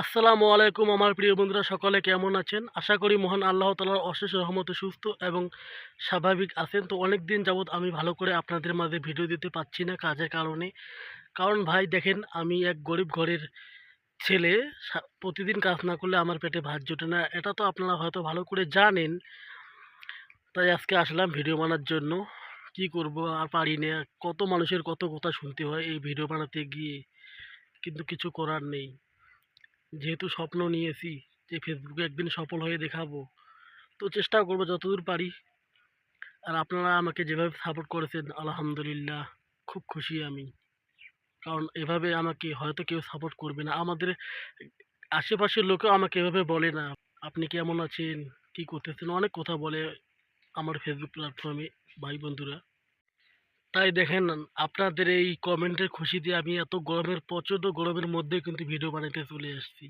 আসসালামু আলাইকুম আমার প্রিয় বন্ধুরা, সকলে কেমন আছেন? আশা করি মহান আল্লাহ তালার অশেষ রহমতে সুস্থ এবং স্বাভাবিক আছেন। তো অনেক দিন যাবৎ আমি ভালো করে আপনাদের মাঝে ভিডিও দিতে পারছি না কাজের কারণে। কারণ ভাই, দেখেন আমি এক গরিব ঘরের ছেলে। প্রতিদিন কাজ না করলে আমার পেটে ভাত জোটে না। এটা তো আপনারা হয়তো ভালো করে জানেন। তাই আজকে আসলাম ভিডিও বানার জন্য। কি করব আর পারি না। কত মানুষের কত কথা শুনতে হয় এই ভিডিও বানাতে গিয়ে। কিন্তু কিছু করার নেই। যেহেতু স্বপ্ন নিয়েছি যে ফেসবুকে একদিন সফল হয়ে দেখাবো, তো চেষ্টা করব যতদূর পারি। আর আপনারা আমাকে যেভাবে সাপোর্ট করেছেন, আলহামদুলিল্লাহ, খুব খুশি আমি। কারণ এভাবে আমাকে হয়তো কেউ সাপোর্ট করবে না। আমাদের আশেপাশের লোকেও আমাকে এভাবে বলে না, আপনি কেমন আছেন? কী করতেছেন? অনেক কথা বলে আমার ফেসবুক প্ল্যাটফর্মে ভাই বন্ধুরা তাই দেখেন, আপনাদের এই কমেন্টের খুশিতে আমি এত গরমের, প্রচণ্ড গরমের মধ্যে কিন্তু ভিডিও বানাতে চলে এসেছি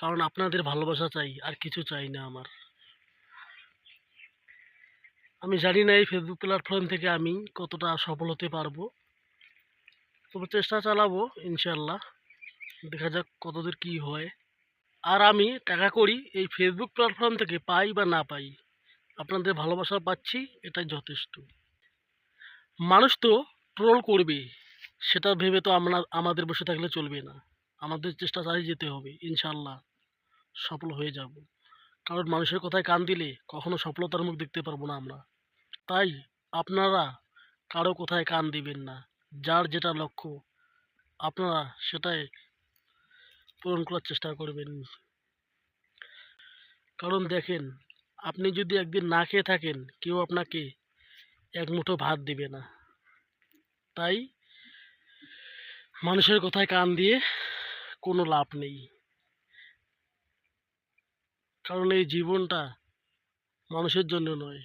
কারণ আপনাদের ভালোবাসা চাই, আর কিছু চাই না আমার। আমি জানি না এই ফেসবুক প্ল্যাটফর্ম থেকে আমি কতটা সফল হতে পারব। তবে চেষ্টা চালাবো ইনশাল্লাহ দেখা যাক কতদূর কী হয়। আর আমি টাকা করি এই ফেসবুক প্ল্যাটফর্ম থেকে পাই বা না পাই, আপনাদের ভালোবাসা পাচ্ছি, এটাই যথেষ্ট। মানুষ তো ট্রোল করবে সেটা ভেবে তো আমরা, আমাদের বসে থাকলে চলবে না। আমাদের চেষ্টা চালিয়ে যেতে হবে ইনশাল্লাহ সফল হয়ে যাব। কারণ মানুষের কথায় কান দিলে কখনো সফলতার মুখ দেখতে পারব না আমরা। তাই আপনারা কারও কোথায় কান দিবেন না। যার যেটা লক্ষ্য, আপনারা সেটাই পূরণ করার চেষ্টা করবেন। কারণ দেখেন, আপনি যদি একদিন না খেয়ে থাকেন, কেউ আপনাকে এক মুঠো ভাত দিবে না। তাই মানুষের কথায় কান দিয়ে কোনো লাভ নেই। কারণ এই জীবনটা মানুষের জন্য নয়,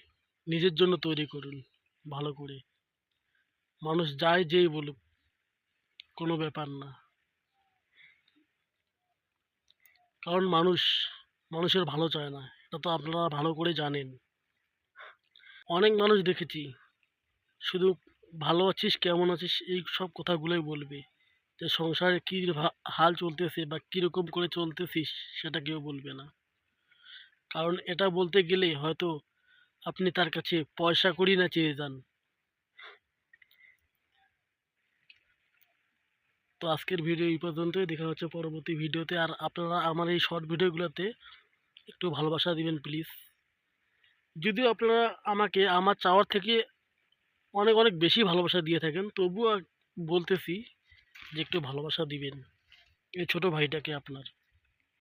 নিজের জন্য তৈরি করুন, ভালো করে। মানুষ যায় যেই বলুক, কোনো ব্যাপার না। কারণ মানুষ, মানুষের ভালো চায় না, এটা তো আপনারা ভালো করে জানেন। অনেক মানুষ দেখেছি শুধু ভালো আছিস, কেমন আছিস, এই সব কথাগুলোই বলবে। যে সংসারে কী হাল চলতেছে বা কীরকম করে চলতেছিস, সেটা কেউ বলবে না। কারণ এটা বলতে গেলে হয়তো আপনি তার কাছে পয়সা করি না চেয়ে যান। তো আজকের ভিডিও এই পর্যন্তই। দেখা হচ্ছে পরবর্তী ভিডিওতে। আর আপনারা আমার এই শর্ট ভিডিওগুলোতে একটু ভালোবাসা দিবেন প্লিজ যদিও আপনারা আমাকে, আমার চাওয়ার থেকে অনেক অনেক বেশি ভালোবাসা দিয়ে থাকেন। তবুও বলতেছি যে একটু ভালোবাসা দিবেন। এই ছোট ভাইটাকে আপনার।